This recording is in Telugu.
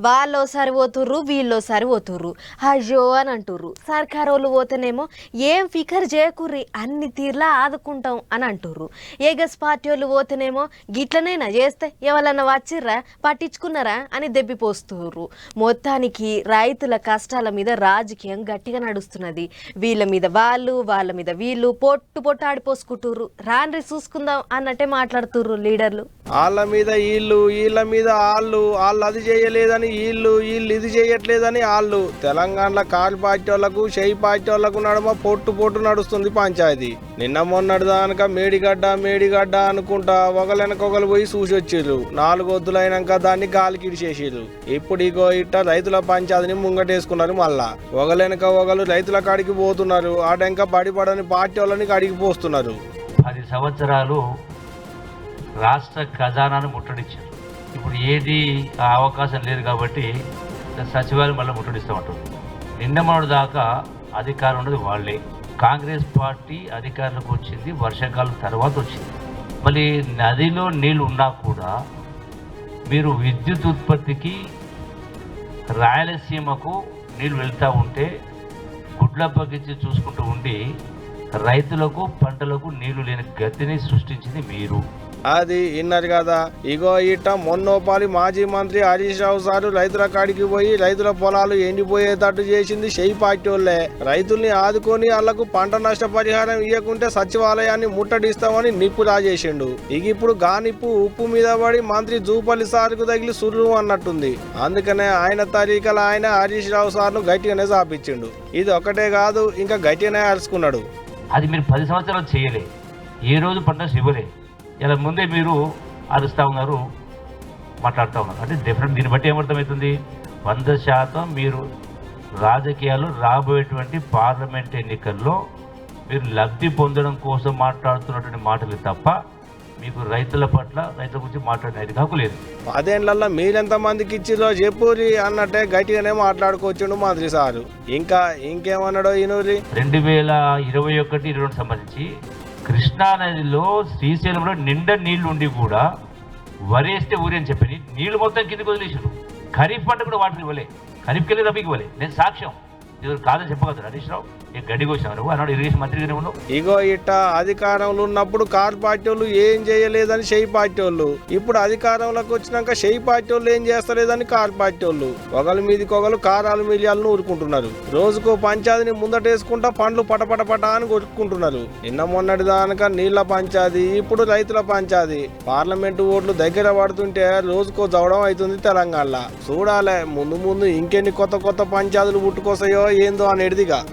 వాళ్ళోసారి పోతుర్రు వీళ్ళోసారి పోతుర్రు అయ్యో అని అంటుర్రు. సర్కారు వాళ్ళు పోతేనేమో ఏం ఫికర్ చేయకుర్రి అన్ని తీర్లా ఆదుకుంటాం అని అంటుర్రు. ఏగస్ పార్టీ వాళ్ళు పోతేనేమో గిట్లనైనా చేస్తే ఎవరన్నా వచ్చిర్రా పట్టించుకున్నారా అని దెబ్బిపోస్తుర్రు మొత్తానికి రైతుల కష్టాల మీద రాజకీయం గట్టిగా నడుస్తున్నది. వీళ్ళ మీద వాళ్ళు వాళ్ళ మీద వీళ్ళు పొట్టు పొట్టు ఆడిపోసుకుంటుర్రు. రాన్రి చూసుకుందాం అన్నట్టే మాట్లాడుతుర్రు లీడర్లు. వాళ్ళ మీద వీళ్ళు వీళ్ళ మీద వాళ్ళు వాళ్ళు అది చేయలేదని వీళ్ళు వీళ్ళు ఇది చేయట్లేదని వాళ్ళు. తెలంగాణలో కాలు పార్టీ వాళ్ళకు షెయి పార్టీ వాళ్ళకు నడుమ పొట్టు పొట్టు నడుస్తుంది పంచాయతీ. నిన్న మొన్నటి దానక మేడిగడ్డ మేడిగడ్డ అనుకుంటా ఒకలెనకొకలు పోయి చూసి వచ్చిర్రు. నాలుగు వద్దులైనాక దాన్ని గాలికి ఇడిచేసిర్రు. ఇప్పుడు ఇగో ఇట్ట రైతుల పంచాయతీని ముంగటేసుకున్నారు మళ్ళా. ఒకలెనక ఒకలు రైతుల కాడికి పోతున్నారు. ఆటంక బడిపడని పార్టీ వాళ్ళని కాడికి పోస్తున్నారు. పది సంవత్సరాలు రాష్ట్ర ఖజానాను ముట్టడించారు ఇప్పుడు ఏది ఆ అవకాశం లేదు కాబట్టి సచివాలయం మళ్ళీ ముట్టడిస్తామంటారు నిన్న మొన్నటి దాకా అధికారం ఉన్నది వాళ్ళే. కాంగ్రెస్ పార్టీ అధికారంలోకి వచ్చింది వర్షాకాలం తర్వాత వచ్చింది. మళ్ళీ నదిలో నీళ్ళు ఉన్నా కూడా మీరు విద్యుత్ ఉత్పత్తికి రాయలసీమకు నీళ్ళు వెళ్తూ ఉంటే గుడ్ల పగించి చూసుకుంటూ ఉండి రైతులకు పంటలకు నీళ్ళు లేని గతిని సృష్టించింది మీరు. అది విన్నారు కదా. ఇగో ఇట్ట మొన్నోపాలి మాజీ మంత్రి హరీష్ రావు సారు రైతుల కాడికి పోయి రైతుల పొలాలు ఎండిపోయేటట్టు చేసింది షెయి పార్టీ వాళ్ళే రైతుల్ని ఆదుకొని వాళ్ళకు పంట నష్టపరిహారం ఇవ్వకుంటే సచివాలయాన్ని ముట్టడిస్తామని నిప్పు రాజేసిండు. ఇక ఇప్పుడు గానిప్పు ఉప్పు మీద పడి మంత్రి జూపల్లి సార్కు తగిలి సుర్రు అన్నట్టుంది. అందుకనే ఆయన తరీకల ఆయన హరీష్ రావు సార్ను గట్టిగానే చాపించిండు ఇది ఒకటే కాదు ఇంకా గట్టిగానే అరుచుకున్నాడు. అది మీరు పది సంవత్సరాలు చేయలే. ఏ రోజు పంట ఇవ్వలేదు ఇలా ముందే మీరు అరుస్తూ ఉన్నారు మాట్లాడుతూ ఉన్నారు. అంటే డెఫినెట్ దీన్ని బట్టి ఏమర్థమవుతుంది? వంద శాతం మీరు రాజకీయాలు రాబోయేటువంటి పార్లమెంట్ ఎన్నికల్లో మీరు లబ్ధి పొందడం కోసం మాట్లాడుతున్నటువంటి మాటలు తప్ప మీకు రైతుల పట్ల రైతుల గురించి మాట్లాడిన అది కాకు లేదు. పదేళ్ళలో మీరెంత మందికి ఇచ్చిరో చెప్పురి అన్నట్టే గట్టిగానే మాట్లాడుకోవచ్చుండు మంత్రి సారు. ఇంకా ఇంకేమన్నాడో ఈనూరి రెండు వేల ఇరవై ఒకటి ఇరవై సంబంధించి కృష్ణా నదిలో శ్రీశైలంలో నిండా నీళ్ళు ఉండి కూడా వరేస్తే ఊరే అని చెప్పి నీళ్ళు మొత్తం కిందకి వదిలేసారు ఖరీఫ్ పంట కూడా వాటర్ ఇవ్వలే. ఖరీఫ్కి వెళ్ళి రబీకి ఇవ్వలే. నేను సాక్ష్యం. ఇది కాదని చెప్పగలరు హరీష్ రావు ఏ గడ్డి కోసావు నువ్వు? అన్నాడు ఇరిగేషన్ మంత్రిగానే ఉన్నావు. ఇగో ఇట్ట అధికారంలో ఉన్నప్పుడు కార్ పార్టీ వాళ్ళు ఏం చేయలేదని షెయి పార్టీ వాళ్ళు ఇప్పుడు అధికారంలోకి వచ్చినాక షెయి పార్టీ వాళ్ళు ఏం చేస్తలేదని కార్ పార్టీ వాళ్ళు ఒకరి మీదకి ఒకరు కారాలు మిలియాలను ఊరుకుంటున్నారు. రోజుకో పంచాయతీని ముందటేసుకుంటా పండ్లు పటపట పట అని కొట్టుకుంటున్నారు. నిన్న మొన్నటి దానక నీళ్ళ పంచాది ఇప్పుడు రైతుల పంచాది పార్లమెంటు ఓట్లు దగ్గర పడుతుంటే రోజుకో జవడం అవుతుంది తెలంగాణలో. చూడాలే ముందు ముందు ఇంకెన్ని కొత్త కొత్త పంచాయతీలు పుట్టుకొస్తాయో ఏందో అనేటిదిగా.